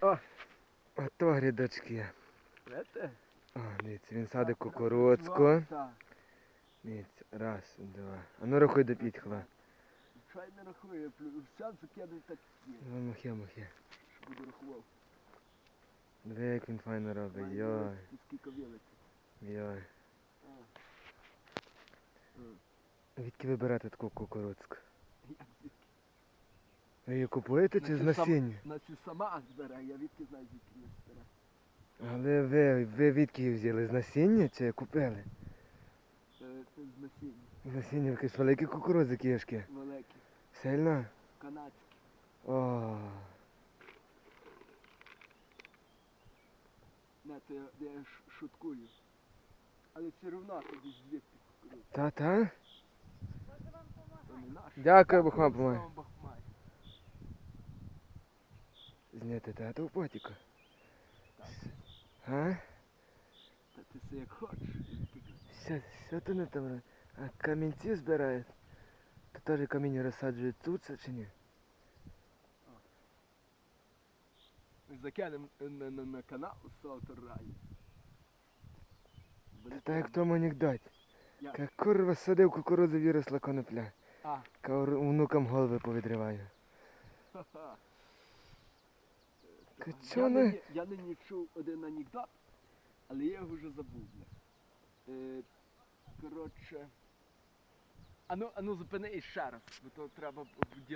О. Ото грядочки. О, дивіться, він садить кукурудзку. Дивіться, раз, два. А ну рахуй до п'ятьхла. Чай не рахує, все закидуй так. Ну, мухи, мухи. Буду рахував. Диви, як він файно робить. Йой, Скільки великих. йой. А. Звідки вибирати таку кукурудзку? Її купуєте чи з насіння? Насі сама збере, я відки знаю, звідки не збере. Але ви, ви відки її взяли? З насіння чи купили? Це, це з насіння. З насіння якісь великі кукурудзи кішки. Великі. Сильно? Канадські. О, Не, то я, я ш- шуткую. Але все одно тоді звідти кукурудза. та-та? Не. Дякую, Бог вам помагає. Слава Зняти тату в потіку. Так. А? Та ти все як хочеш. Що, що то не там? А камінці збирають? То теж камінь розсаджують тут чи ні? Ми закинемо на, на, на канал того. Та так як в тому анекдоті. Як курва садив кукурудзу, виросла конопля. А, Кавр внукам голови повідриваю. ха-ха. Я не? я нині чув один анекдот, але я його вже забув. Е, коротше. Ану, ану зупини і ще раз, бо то треба